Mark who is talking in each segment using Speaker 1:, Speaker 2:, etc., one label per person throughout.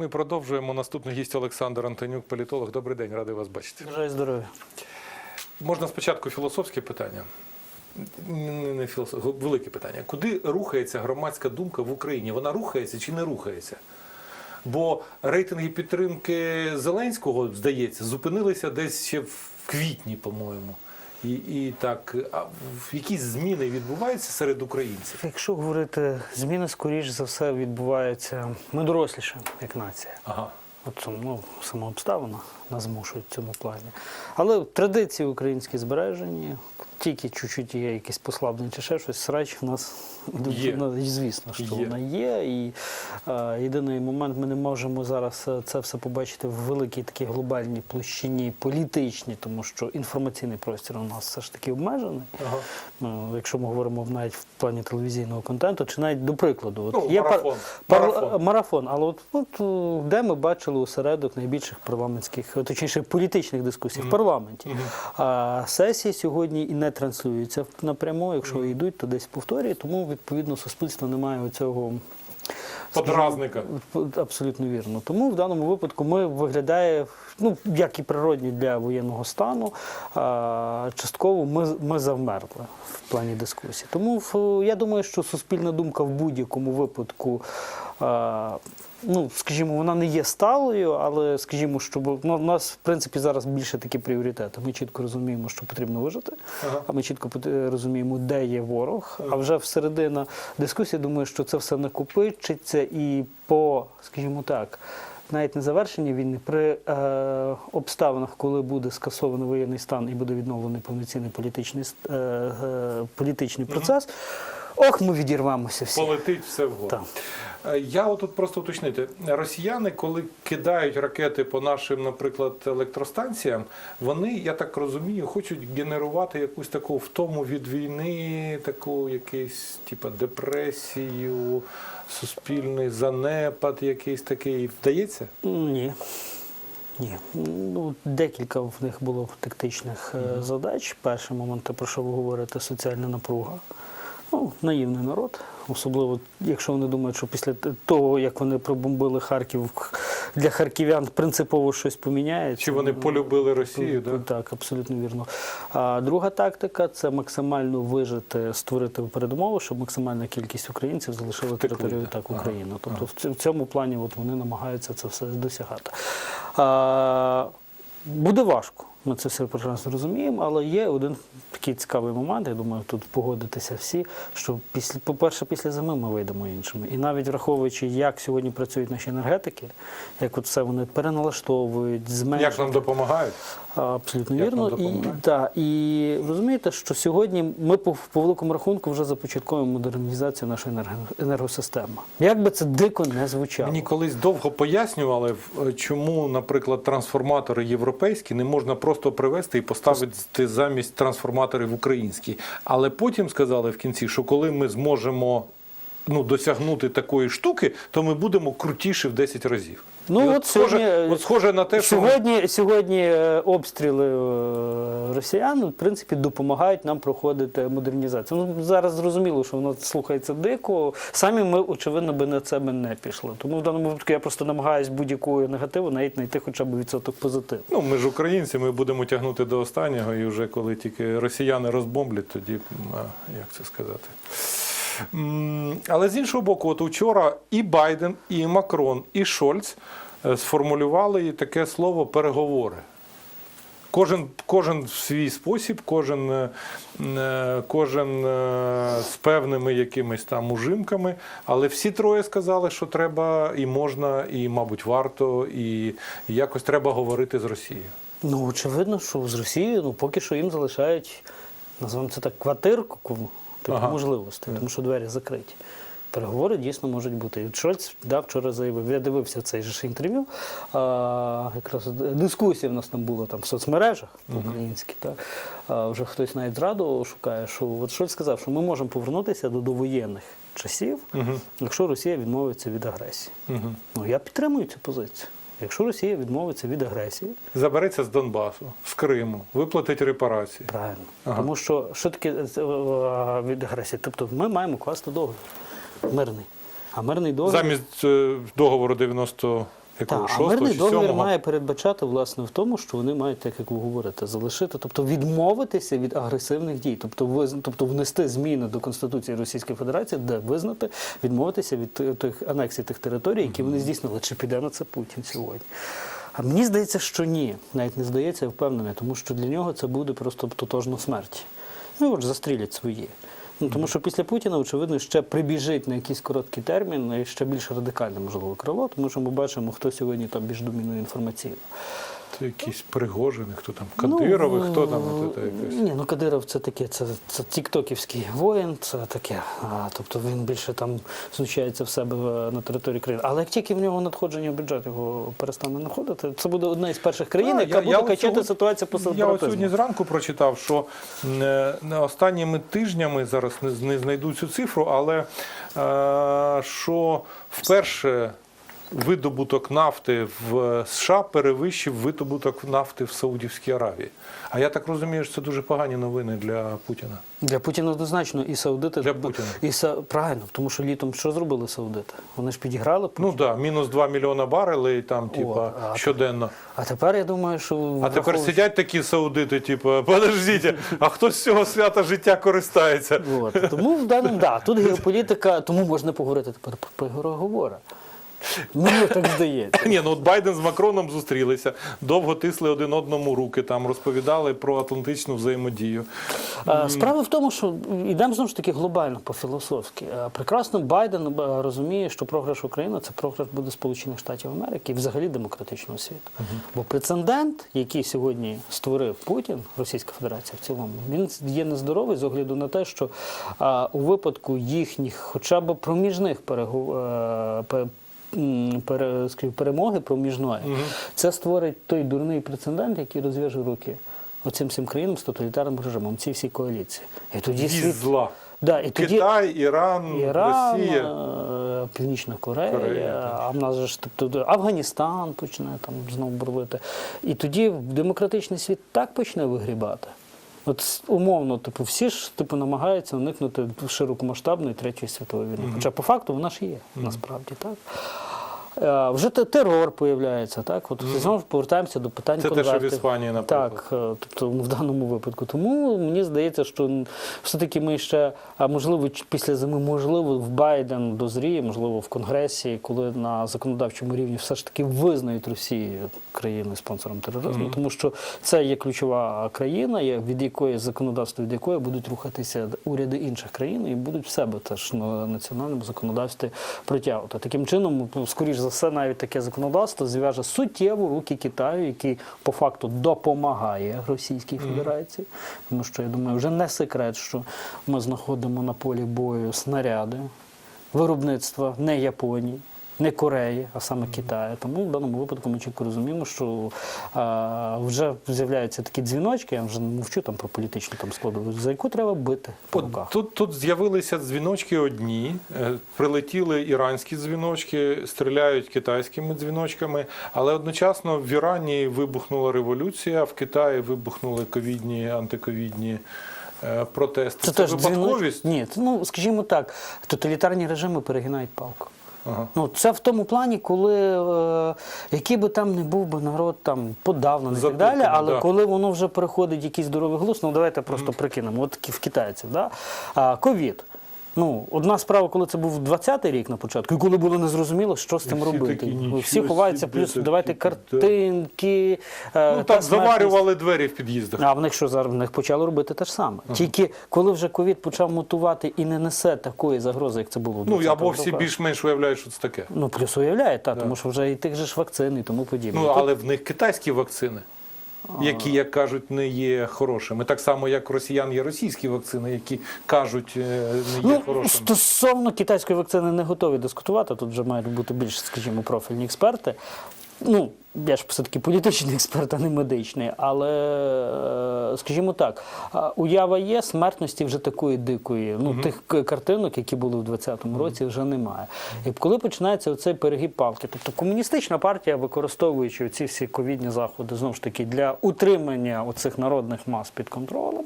Speaker 1: Ми продовжуємо. Наступний гість Олександр Антонюк, політолог. Добрий день, радий вас бачити.
Speaker 2: Бажаю здоров'я.
Speaker 1: Можна спочатку філософське питання. Не, не філософ... велике питання. Куди рухається громадська думка в Україні? Вона рухається чи не рухається? Бо рейтинги підтримки Зеленського, здається, зупинилися десь ще в квітні, по-моєму. І, і так, а якісь зміни відбуваються серед українців?
Speaker 2: Якщо говорити, зміни скоріш за все відбуваються. Ми доросліше, як нація.
Speaker 1: Ага.
Speaker 2: От ну, сама обставина нас змушують в цьому плані. Але традиції українські збережені, тільки чуть-чуть є якісь послаблення чи ще щось, срач в нас
Speaker 1: Є.
Speaker 2: ну, звісно, що
Speaker 1: Є.
Speaker 2: вона є. І е, єдиний момент ми не можемо зараз е, це все побачити в великій такій глобальній площині політичній, тому що інформаційний простір у нас все ж таки обмежений.
Speaker 1: Ага.
Speaker 2: Ну, якщо ми говоримо навіть в плані телевізійного контенту, чи навіть до прикладу, от
Speaker 1: Ну,
Speaker 2: є
Speaker 1: марафон.
Speaker 2: пар-
Speaker 1: Марафон.
Speaker 2: марафон, але от, от де ми бачили осередок найбільших парламентських, точніше політичних дискусій в парламенті. А сесії сьогодні і не транслюються напряму. Якщо йдуть, то десь повторює. Тому відповідно суспільство не має цього.
Speaker 1: Подразника.
Speaker 2: Абсолютно вірно. Тому в даному випадку ми виглядає, ну як і природні для воєнного стану, частково ми, ми завмерли в плані дискусії. Тому я думаю, що суспільна думка в будь-якому випадку. Ну, скажімо, вона не є сталою, але скажімо, щоб ну, у нас в принципі зараз більше такі пріоритети. Ми чітко розуміємо, що потрібно вижити,
Speaker 1: Ага.
Speaker 2: а ми чітко розуміємо, де є ворог. А вже всередина дискусії думаю, що це все накопичиться і по, скажімо так, навіть не завершенні війни, при е, обставинах, коли буде скасований воєнний стан і буде відновлений повноцінний політичний, е, е, політичний процес. Ох, ми відірвемося всі.
Speaker 1: Полетить все вгору.
Speaker 2: Так.
Speaker 1: Е, Я отут просто уточнити. Росіяни, коли кидають ракети по нашим, наприклад, електростанціям, вони, я так розумію, хочуть генерувати якусь таку втому від війни, таку якийсь, типа, депресію, суспільний занепад, якийсь такий. Вдається?
Speaker 2: Ні. Ні. Ну, декілька в них було тактичних е, задач. Перший момент, про що ви говорите, соціальна напруга. Ну, наївний народ, особливо, якщо вони думають, що після того, як вони пробомбили Харків, для харків'ян принципово щось поміняється.
Speaker 1: Чи вони полюбили Росію? Да?
Speaker 2: Так, абсолютно вірно. А друга тактика це максимально вижити, створити передумови, щоб максимальна кількість українців залишила територію так
Speaker 1: Ага.
Speaker 2: Тобто в в цьому плані от вони намагаються це все досягати. А, буде важко. Ми це все прекрасно розуміємо, але є один такий цікавий момент. Я думаю, тут погодитися всі. Що після, по-перше, після зими ми вийдемо іншими. І навіть враховуючи, як сьогодні працюють наші енергетики, як от все вони переналаштовують, зменшують.
Speaker 1: Як нам допомагають?
Speaker 2: Абсолютно
Speaker 1: Як
Speaker 2: вірно. І, та, і розумієте, що сьогодні ми по, по великому рахунку вже започатковуємо модернізацію нашої енерго- енергосистеми. Як би це дико не звучало.
Speaker 1: Мені колись довго пояснювали, чому, наприклад, трансформатори європейські не можна просто привезти і поставити замість трансформаторів українські. Але потім сказали в кінці, що коли ми зможемо ну, досягнути такої штуки, то ми будемо крутіші в 10 разів.
Speaker 2: Ну,
Speaker 1: І
Speaker 2: от
Speaker 1: от, схоже,
Speaker 2: сьогодні-
Speaker 1: от схоже на те, що
Speaker 2: Сьогодні, сьогодні е, обстріли е, росіян в принципі допомагають нам проходити модернізацію. Ну зараз зрозуміло, що воно слухається дико. Самі ми очевидно би на це би не пішли. Тому в даному випадку я просто намагаюся будь-якого негативу навіть знайти хоча б відсоток позитиву.
Speaker 1: Ну, ми ж українці, ми будемо тягнути до останнього, і вже коли тільки росіяни розбомблять, тоді як це сказати. Але з іншого боку, от учора і Байден, і Макрон, і Шольц е, сформулювали таке слово переговори. Кожен, кожен в свій спосіб, кожен, е, е, кожен з певними якимись там ужимками, але всі троє сказали, що треба і можна, і, мабуть, варто, і якось треба говорити з Росією.
Speaker 2: Ну, очевидно, що з Росією ну, поки що їм залишають, називаємо це так, квартирку типу
Speaker 1: Ага.
Speaker 2: можливостей, тому що двері закриті. Переговори дійсно можуть бути. І Шольц да, вчора заявив, я дивився цей же інтерв'ю. А, якраз дискусія в нас там була там в соцмережах по-українськи. Так. А, вже хтось навіть зраду шукає, що от Шольц сказав, що ми можемо повернутися до довоєнних часів, якщо Росія відмовиться від агресії.
Speaker 1: Угу.
Speaker 2: Ну, я підтримую цю позицію. Якщо Росія відмовиться від агресії,
Speaker 1: Забереться з Донбасу, з Криму, виплатить репарації.
Speaker 2: Правильно.
Speaker 1: Ага.
Speaker 2: Тому що що таке е, е, від агресії? Тобто ми маємо класти договір мирний. А мирний договір
Speaker 1: Замість е, договору 90 якого
Speaker 2: Так, а
Speaker 1: 6
Speaker 2: мирний
Speaker 1: чи
Speaker 2: договір
Speaker 1: 7
Speaker 2: має передбачати власне в тому, що вони мають, так як ви говорите, залишити, тобто відмовитися від агресивних дій, тобто виз- тобто внести зміни до Конституції Російської Федерації, де визнати, відмовитися від ти- тих анексій тих територій, які вони здійснили. Чи піде на це Путін сьогодні? А мені здається, що ні. Навіть не здається, я впевнений, тому що для нього це буде просто тотожно смерті. Ну, от застрілять свої. Ну, тому що після Путіна, очевидно, ще прибіжить на якийсь короткий термін і ще більш радикальне, можливо, крило, тому що ми бачимо, хто сьогодні там більш домінує інформаційно.
Speaker 1: Це якісь Пригожини, хто там, Кадирови,
Speaker 2: Ну,
Speaker 1: хто там? це якось?
Speaker 2: Ні, ну Кадиров це таке, це, це тіктоківський воїн, це таке. А, тобто він більше там знущається в себе на території країни. Але як тільки в нього надходження бюджету його перестане надходити, це буде одна із перших країн,
Speaker 1: А,
Speaker 2: яка
Speaker 1: я-
Speaker 2: буде
Speaker 1: я
Speaker 2: качати
Speaker 1: сьогодні-
Speaker 2: ситуацію по
Speaker 1: Я от сьогодні зранку прочитав, що не останніми тижнями зараз не знайду цю цифру, але е, що вперше видобуток нафти в США перевищив видобуток нафти в Саудівській Аравії. А я так розумію, що це дуже погані новини для Путіна.
Speaker 2: Для Путіна однозначно і саудити
Speaker 1: Для Путіна.
Speaker 2: і са- правильно, тому що літом що зробили саудити? Вони ж підіграли Путіна.
Speaker 1: Ну так, да, мінус 2 мільйона барелей там, типа, щоденно.
Speaker 2: А тепер я думаю, що
Speaker 1: А тепер
Speaker 2: враховуючи-
Speaker 1: сидять такі саудити, типу, подождіть, а хто з цього свята життя користається?
Speaker 2: От. Тому в даному да, тут геополітика, тому можна поговорити тепер про переговори. Мені так здається.
Speaker 1: Ні, ну от Байден з Макроном зустрілися, довго тисли один одному руки, там розповідали про атлантичну взаємодію.
Speaker 2: А, Справа в тому, що йдемо знову ж таки глобально по-філософськи. Прекрасно Байден розуміє, що програш України це програш буде Сполучених Штатів Америки і взагалі демократичного світу. Бо прецедент, який сьогодні створив Путін, Російська Федерація в цілому, він є нездоровий з огляду на те, що а, у випадку їхніх, хоча б проміжних перегов... скажімо, перемоги проміжної, це створить той дурний прецедент, який розв'яже руки оцим всім країнам з тоталітарним режимом, цій всій коаліції. І тоді світ
Speaker 1: зла.
Speaker 2: Да, і тоді
Speaker 1: Китай, Іран,
Speaker 2: Іран,
Speaker 1: Росія.
Speaker 2: е, Північна Корея,
Speaker 1: Корея,
Speaker 2: а в нас же ж тобто Афганістан почне там знову бурлити. І тоді демократичний світ так почне вигрібати. От умовно, типу, всі ж типу намагаються уникнути широкомасштабної третьої світової війни. Хоча по факту вона ж є, насправді так. Е, Вже те- терор появляється, так? От знову ж повертаємося до питань
Speaker 1: Це те, що в
Speaker 2: конвертів.
Speaker 1: Іспанії, наприклад.
Speaker 2: Так, е, тобто в даному випадку. Тому мені здається, що все-таки ми ще, а можливо, ч- після зими, можливо, в Байден дозріє, можливо, в Конгресі, коли на законодавчому рівні все ж таки визнають Росію країною спонсором тероризму, тому що це є ключова країна, є- від якої законодавство від якої будуть рухатися уряди інших країн і будуть в себе теж на національному законодавстві притягувати. Таким чином, ну, скоріш за все, навіть таке законодавство зв'яже суттєво руки Китаю, який по факту допомагає Російській Федерації. Тому що я думаю, вже не секрет, що ми знаходимо на полі бою снаряди виробництва не Японії. Не Кореї, а саме Китаю. Тому в даному випадку ми чітко розуміємо, що а, вже з'являються такі дзвіночки, я вже не мовчу там про політичну там складову, за яку треба бити по руках.
Speaker 1: Тут, тут з'явилися дзвіночки одні, е, прилетіли іранські дзвіночки, стріляють китайськими дзвіночками, але одночасно в Ірані вибухнула революція, в Китаї вибухнули ковідні, антиковідні е, протести.
Speaker 2: Це,
Speaker 1: Це,
Speaker 2: теж
Speaker 1: випадковість.
Speaker 2: дзвіночок? Ні, ну скажімо так, тоталітарні режими перегинають палку.
Speaker 1: Ага.
Speaker 2: Ну, це в тому плані, коли е, який би там не був би народ там подавно і так далі, але
Speaker 1: да.
Speaker 2: коли воно вже переходить якийсь здоровий глузд, ну давайте просто прикинемо, от в китайців, да? а, ковід. Ну, одна справа, коли це був 20-й рік на початку, і коли було незрозуміло, що з
Speaker 1: всі
Speaker 2: робити.
Speaker 1: такі,
Speaker 2: всі ховаються,
Speaker 1: собі,
Speaker 2: плюс
Speaker 1: такі,
Speaker 2: давайте
Speaker 1: да».
Speaker 2: картинки. е,
Speaker 1: Ну
Speaker 2: та
Speaker 1: так заварювали двері в під'їздах.
Speaker 2: А в них що зараз в них почали робити те ж саме. Тільки коли вже ковід почав мутувати і не несе такої загрози, як це було в
Speaker 1: Ну
Speaker 2: 20-х
Speaker 1: або всі більш-менш уявляють, що це таке.
Speaker 2: Ну, плюс уявляє, та, тому що вже і тих же ж вакцин і тому подібне.
Speaker 1: Ну але в них китайські вакцини. Які, як кажуть, не є хорошими. Так само, як у росіян є російські вакцини, які кажуть, е, не є
Speaker 2: Ну,
Speaker 1: хорошими.
Speaker 2: стосовно китайської вакцини не готові дискутувати. Тут вже мають бути більш, скажімо, профільні експерти. Ну, я ж все-таки політичний експерт, а не медичний. Але, е, скажімо так, уява є, смертності вже такої дикої. Ну, тих картинок, які були в 20-му році, вже немає. І коли починається оцей перегиб палки, тобто комуністична партія, використовуючи ці всі ковідні заходи, знову ж таки, для утримання оцих народних мас під контролем,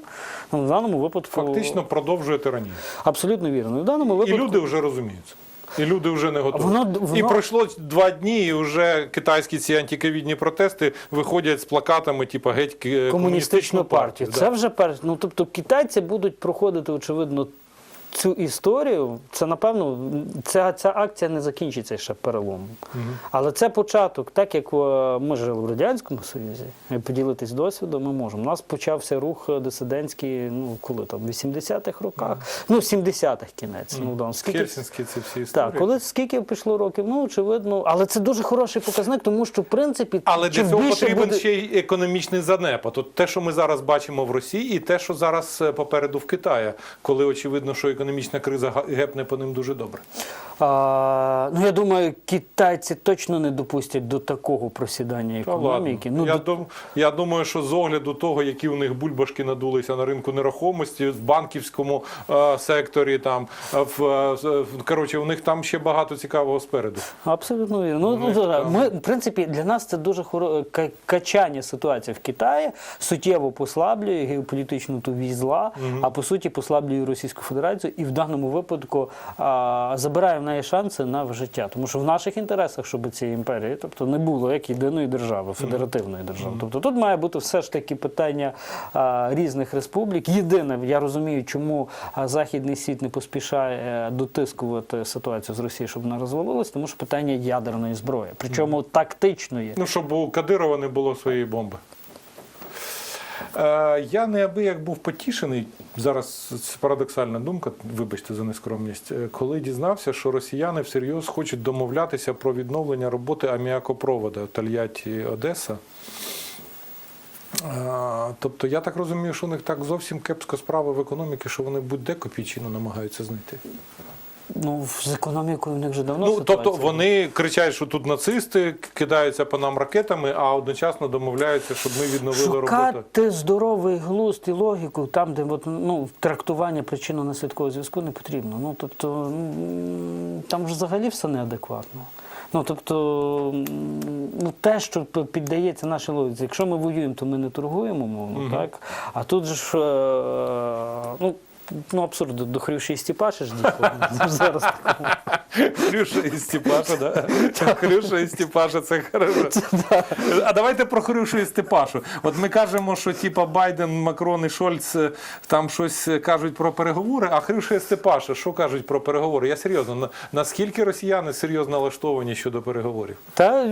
Speaker 2: ну, в даному випадку
Speaker 1: Фактично продовжує тиранію.
Speaker 2: абсолютно вірно. І в даному
Speaker 1: І люди вже розуміють. І люди вже не готові.
Speaker 2: Воно-
Speaker 1: І пройшло два дні, і вже китайські ці антиковідні протести виходять з плакатами, типу геть ки-
Speaker 2: комуністичну партію.
Speaker 1: партію.
Speaker 2: Це вже перш. Ну тобто китайці будуть проходити, очевидно, цю історію. Це напевно ця, ця акція не закінчиться ще переломом. Але це початок, так як е, ми жили в радянському союзі, і поділитись досвідом ми можемо. У нас почався рух дисидентський, ну коли там в 80-х роках, ну 70-х кінець. Ну да, скільки
Speaker 1: Хельсінські ці всі історії.
Speaker 2: так, коли скільки пішло років, ну очевидно, але це дуже хороший показник, тому що в принципі
Speaker 1: Але для цього потрібен
Speaker 2: буде...
Speaker 1: ще й економічний занепад. От те, що ми зараз бачимо в Росії, і те, що зараз е, попереду в Китаї, коли очевидно, що економічна криза гепне по ним дуже добре.
Speaker 2: А, ну я думаю, китайці точно не допустять до такого просідання
Speaker 1: Та
Speaker 2: економіки. Ну,
Speaker 1: я,
Speaker 2: до-
Speaker 1: я думаю, що з огляду того, які у них бульбашки надулися на ринку нерухомості, в банківському е, секторі, там е, в, е, в- коротше, у них там ще багато цікавого спереду.
Speaker 2: Абсолютно вірно. Ну,
Speaker 1: Ну,
Speaker 2: ми, в принципі, для нас це дуже хоро... ка- качання ситуації в Китаї суттєво послаблює геополітичну ту вісь зла, а по суті послаблює Російську Федерацію і в даному випадку а, забирає в неї шанси на життя. Тому що в наших інтересах, щоб цієї імперії, тобто не було як єдиної держави, федеративної держави. Тобто тут має бути все ж таки питання а, різних республік. Єдине, я розумію, чому західний світ не поспішає е, дотискувати ситуацію з Росією, щоб вона розвалилась, тому що питання ядерної зброї, причому тактичної.
Speaker 1: Ну, щоб у Кадирова не було своєї бомби. Е, я неабияк був потішений. Зараз це парадоксальна думка, вибачте за нескромність. е, Коли дізнався, що росіяни всерйоз хочуть домовлятися про відновлення роботи аміакопровода Тольятті Одеса. Е, Тобто я так розумію, що у них так зовсім кепсько справа в економіці, що вони будь-де копійчину намагаються знайти.
Speaker 2: Ну з економікою в них вже давно
Speaker 1: Ну, тобто вони кричать, що тут нацисти кидаються по нам ракетами, а одночасно домовляються, щоб ми відновили роботу.
Speaker 2: Шукати здоровий глузд і логіку там, де от, ну, трактування причинно-наслідкового зв'язку не потрібно. Ну, тобто, там ж взагалі все неадекватно. Ну, тобто, ну, те, що піддається нашій логіці, якщо ми воюємо, то ми не торгуємо, мовно, так? А тут же ж, е, ну, ну, абсурд, до Хрющі і Степаші ж дійшло. зараз. такого.
Speaker 1: Хрюша і Степаша, да? Хрюша і Степаша, це хорошо. А давайте про Хрюшу і Степашу. От ми кажемо, що типа Байден, Макрон і Шольц е, там щось кажуть про переговори, а Хрюша і Степаша, що кажуть про переговори? Я серйозно, на- наскільки росіяни серйозно налаштовані щодо переговорів?
Speaker 2: Та,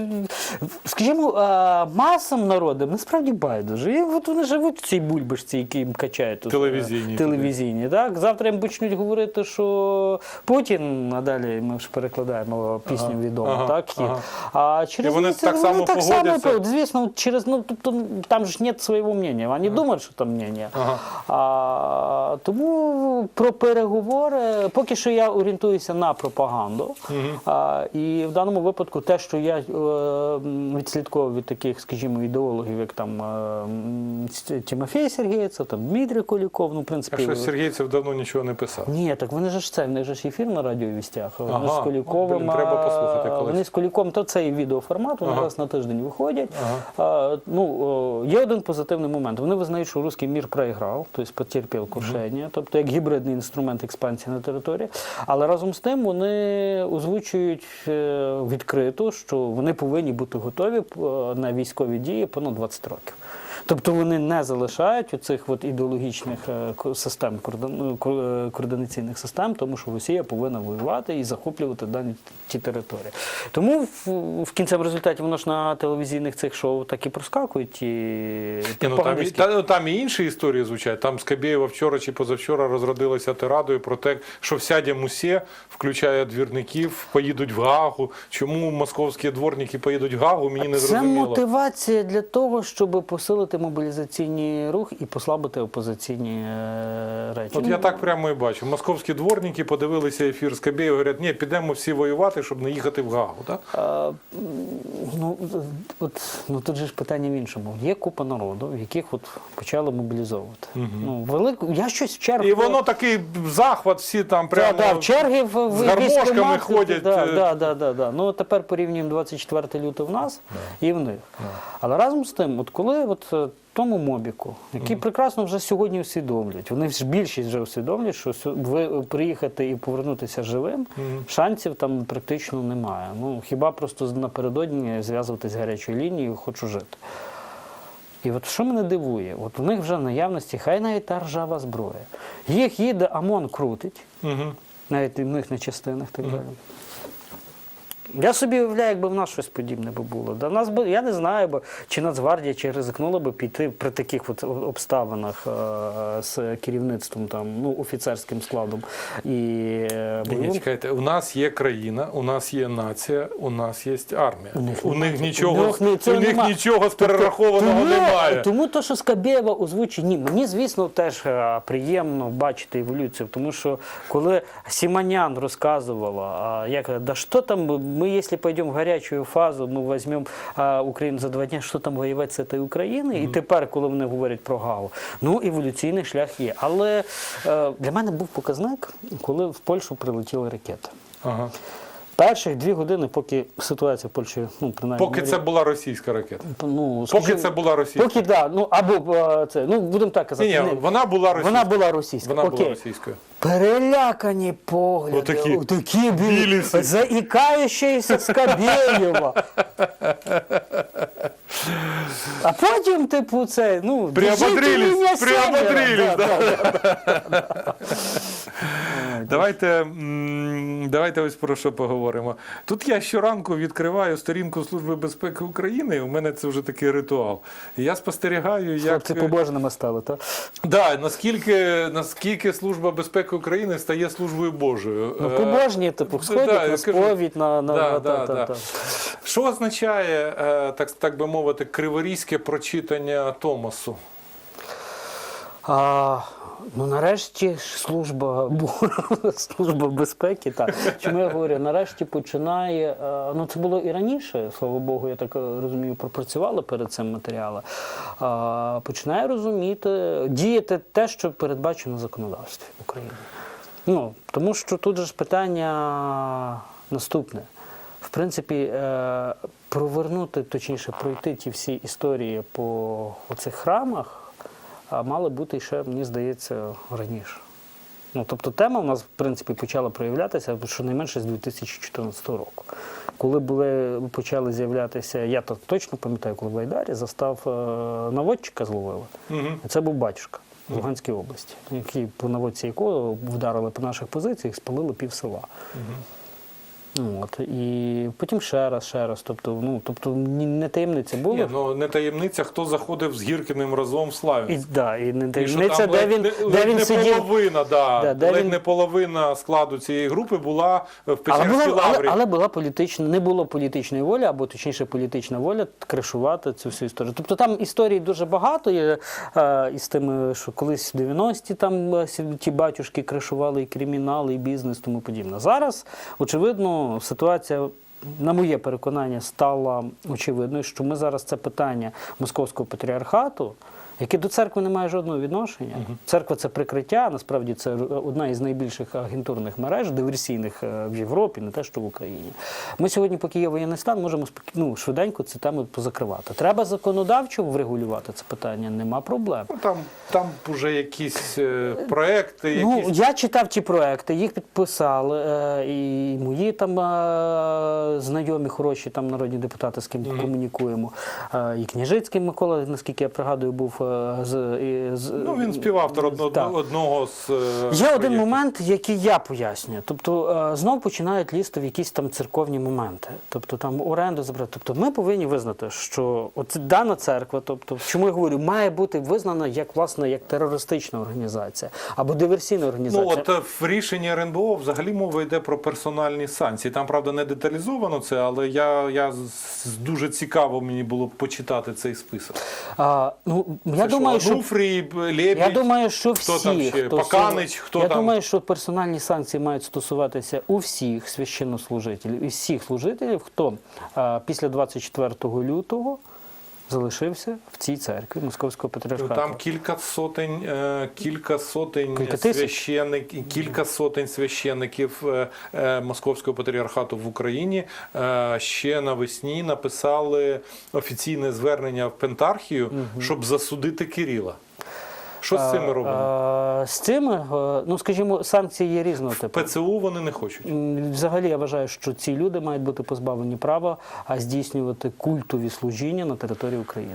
Speaker 2: скажімо, а, масам народу насправді байдуже. І от вони живуть в цій бульбашці, які їм качають тут, е,
Speaker 1: Телевізійній
Speaker 2: телевізійні. Так? Завтра їм почнуть говорити, що Путін, а далі ми ж перекладаємо пісню
Speaker 1: Ага,
Speaker 2: відому,
Speaker 1: ага,
Speaker 2: так?
Speaker 1: Ага.
Speaker 2: а через
Speaker 1: І вони так само
Speaker 2: так само, звісно, через, ну, тобто, там ж нет своєго мнення. Вони думають, що там мнення.
Speaker 1: Ага.
Speaker 2: А, тому про переговори, поки що я орієнтуюся на пропаганду. А, і в даному випадку те, що я е, відслідковував від таких, скажімо, ідеологів, як там е, Тимофій Сергійцев, там Дмитрій Куліков, ну, в принципі.
Speaker 1: що Сергійцев давно нічого не писав.
Speaker 2: Ні, так вони ж це, в них же ж ефір на радіовістях. Вони
Speaker 1: Ага.
Speaker 2: з Куліковим.
Speaker 1: Блін, треба послухати колись.
Speaker 2: Вони з Куліковим, то це і відеоформат, вони
Speaker 1: Ага.
Speaker 2: раз на тиждень виходять. А, ну, є один позитивний момент. Вони визнають, що русський мір проіграв, тобто потерпів крушення, тобто як гібридний інструмент експансії на території. Але разом з тим вони озвучують е, відкрито, що вони повинні бути готові е, на військові дії понад 20 років. Тобто вони не залишають оцих от ідеологічних е, систем ну, е, координаційних систем, тому що Росія повинна воювати і захоплювати дані ті території. Тому в, в кінцевому результаті воно ж на телевізійних цих шоу так і проскакують ті
Speaker 1: Ні, ну, там, і, та, ну, там і інші історії звучать. Там Скабєєва вчора чи позавчора розродилася тирадою про те, що вся Дімусе, включає двірників, поїдуть в Гагу. Чому московські дворники поїдуть в Гагу, мені не
Speaker 2: Це
Speaker 1: зрозуміло.
Speaker 2: мотивація для того, щоб посилити мобілізаційний рух і послабити опозиційні е, речі.
Speaker 1: От я так прямо і бачу. Московські дворники подивилися ефір з Скабєєва, говорять, ні, підемо всі воювати, щоб не їхати в Гагу. Так?
Speaker 2: А, ну, от, ну тут же ж питання в іншому. Є купа народу, яких от почали мобілізовувати. Ну, велику, я щось в чергу.
Speaker 1: І воно такий захват, всі там прямо.
Speaker 2: Да, да, в черги в, в
Speaker 1: з гармошками ходять,
Speaker 2: Да,
Speaker 1: е.
Speaker 2: да, да, да, да. Ну тепер порівнюємо 24 лютого в нас і в них. Але разом з тим, от коли от, е, тому мобіку, які прекрасно вже сьогодні усвідомлюють. Вони ж більшість вже усвідомлюють, що ви приїхати і повернутися живим, шансів там практично немає. Ну хіба просто напередодні зв'язуватись з гарячою лінією, хочу жити. І от що мене дивує, от у них вже в наявності, хай навіть та ржава зброя. Їх їде ОМОН крутить,
Speaker 1: Угу.
Speaker 2: навіть в них на частинах так далі. Я собі уявляю, якби в нас щось подібне би було. Да, в нас би, я не знаю, бо, чи Нацгвардія, чи ризикнула би піти при таких от обставинах е, з керівництвом, там, ну, офіцерським складом і е,
Speaker 1: Ні,
Speaker 2: бойовим.
Speaker 1: чекайте, у нас є країна, у нас є нація, у нас є армія.
Speaker 2: У них
Speaker 1: нічого,
Speaker 2: У них
Speaker 1: у них нічого з перерахованого
Speaker 2: тому,
Speaker 1: немає.
Speaker 2: Тому то, що Скабєєва озвучить, ні, мені, звісно, теж е, приємно бачити еволюцію, тому що коли Сіманян розказувала, як, да що там, ми, якщо пойдем в гарячу фазу, мы возьмем а, Україну за два дні, що там воювати з цією Україною? І тепер, коли вони говорять про ГАУ, ну, еволюційний шлях є. Але е, для мене був показник, коли в Польщу прилетіли ракети.
Speaker 1: Ага.
Speaker 2: Перших дві години, поки ситуація в Польщі, ну, принаймні,
Speaker 1: Поки це була російська ракета.
Speaker 2: Ну,
Speaker 1: Поки це була російська.
Speaker 2: Поки да, ну або е, це, ну будемо так казати.
Speaker 1: Ні, ні, вона була російська.
Speaker 2: вона була російська.
Speaker 1: Вона
Speaker 2: Окей.
Speaker 1: була російською.
Speaker 2: Перелякані погляди,
Speaker 1: Отакі.
Speaker 2: отакі білі, заікаючися Скабєєва. А потім, типу, це, ну,
Speaker 1: Приободрились,
Speaker 2: держите мене
Speaker 1: приободрились,
Speaker 2: севера.
Speaker 1: да.
Speaker 2: да.
Speaker 1: Давайте, давайте ось про що поговоримо. Тут я щоранку відкриваю сторінку Служби безпеки України. У мене це вже такий ритуал. І я спостерігаю, як
Speaker 2: Хлопці побожними стали, так?
Speaker 1: да, наскільки, наскільки Служба безпеки України стає службою Божою.
Speaker 2: Ну,
Speaker 1: Е,
Speaker 2: побожні, типу, сходять
Speaker 1: я
Speaker 2: на сповідь, на, на,
Speaker 1: Да,
Speaker 2: на
Speaker 1: да,
Speaker 2: та, та,
Speaker 1: да.
Speaker 2: та.
Speaker 1: Що означає, е, так, так би мовити, криворізьке прочитання Томасу?
Speaker 2: А, ну нарешті служба, служба безпеки, так. Чому я говорю, нарешті починає. е, Ну це було і раніше, слава Богу, я так е, розумію, пропрацювали перед цим матеріалом. Починає розуміти, діяти те, що передбачено в законодавстві України. Ну, тому що тут же ж питання наступне. В принципі, е, провернути, точніше, пройти ті всі історії по оцих храмах, мали бути ще, мені здається, раніше. Ну, тобто тема в нас, в принципі, почала проявлятися щонайменше з 2014 року. Коли були, почали з'являтися, я то точно пам'ятаю, коли в Айдарі застав е, наводчика зловили.
Speaker 1: Угу.
Speaker 2: Це був батюшка в Луганській області, який по наводці якого вдарили по наших позиціях, спалили пів села. Ну, От, і потім ще раз, ще раз. Тобто, ну, тобто не таємниця було.
Speaker 1: Ні, ну не таємниця, хто заходив з Гіркіним разом в
Speaker 2: І, да, і не
Speaker 1: І
Speaker 2: таємниця,
Speaker 1: там
Speaker 2: де він,
Speaker 1: не-
Speaker 2: де він
Speaker 1: не
Speaker 2: сидів.
Speaker 1: половина, да,
Speaker 2: Да, де
Speaker 1: ледь
Speaker 2: він-
Speaker 1: не половина складу цієї групи була в
Speaker 2: Але
Speaker 1: Печерській
Speaker 2: була, але,
Speaker 1: лаврі.
Speaker 2: але була політична, не було політичної волі, або точніше політична воля кришувати цю всю історію. Тобто там історій дуже багато є е, із тими, що колись в 90-ті там е, ті батюшки кришували і кримінали, і бізнес, тому подібне. Зараз, очевидно, ситуація. На моє переконання стала очевидною, що ми зараз це питання московського патріархату, яке до церкви не має жодного відношення. Церква це прикриття, насправді це одна із найбільших агентурних мереж, диверсійних е, в Європі, не те, що в Україні. Ми сьогодні, поки є воєнний стан, можемо ну, швиденько цю тему позакривати. Треба законодавчо врегулювати це питання, нема проблем.
Speaker 1: Ну, там, там вже якісь е, проекти,
Speaker 2: Ну,
Speaker 1: якісь.
Speaker 2: я читав ті проекти, їх підписали, е, і мої там е, знайомі, хороші там народні депутати, з ким комунікуємо. Е, і Княжицький Микола, наскільки я пригадую, був е, з, з
Speaker 1: Ну, він співавтор одно,
Speaker 2: Так.
Speaker 1: одного з. е,
Speaker 2: Є один момент, який я пояснюю. Тобто е, знов починають лізти в якісь там церковні моменти. Тобто там оренду забрати. Тобто ми повинні визнати, що от дана церква, тобто, чому я говорю, має бути визнана як власне як терористична організація або диверсійна
Speaker 1: Ну,
Speaker 2: організація.
Speaker 1: от е, в рішенні РНБО взагалі мова йде про персональні санкції. Там, правда, не деталізовано це, але я, я дуже цікаво мені було почитати цей список.
Speaker 2: А, ну, я
Speaker 1: Це
Speaker 2: думаю,
Speaker 1: що, Ануфрій, Лєбідь,
Speaker 2: Я думаю, що
Speaker 1: хто
Speaker 2: всі,
Speaker 1: там ще?
Speaker 2: хто
Speaker 1: Паканич, хто
Speaker 2: я
Speaker 1: там?
Speaker 2: думаю, що персональні санкції мають стосуватися у всіх священнослужителів і всіх служителів, хто а, після 24 лютого залишився в цій церкві Московського патріархату.
Speaker 1: Там кілька сотень, е, кілька сотень
Speaker 2: Кілька
Speaker 1: священиків, кілька сотень священиків е, е, Московського патріархату в Україні ще навесні написали офіційне звернення в Пентархію, щоб засудити Кирила. Що з цими робимо?
Speaker 2: З цим, е, ну скажімо, санкції є різного типу.
Speaker 1: ПЦУ вони не хочуть.
Speaker 2: Взагалі я вважаю, що ці люди мають бути позбавлені права а здійснювати культові служіння на території України.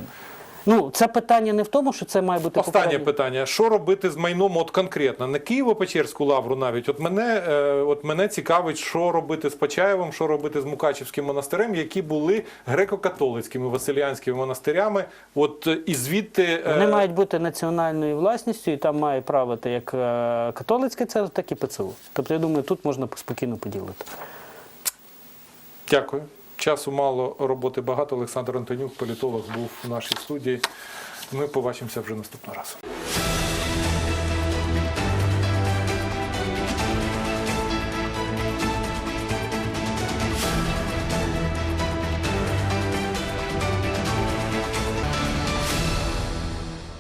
Speaker 2: Ну, це питання не в тому, що це має бути
Speaker 1: Останнє
Speaker 2: попереднє-
Speaker 1: питання: що робити з майном от конкретно? Не Києво-Печерську лавру навіть. От мене, е, от мене цікавить, що робити з Почаєвом, що робити з Мукачівським монастирем, які були греко-католицькими василіанськими монастирями. От е, і звідти е,
Speaker 2: Вони мають бути національною власністю, і там має правити як католицьке церква, так і ПЦУ. Тобто, я думаю, тут можна спокійно поділити.
Speaker 1: Дякую. Часу мало, роботи багато. Олександр Антонюк, політолог, був в нашій студії. Ми побачимося вже наступного разу.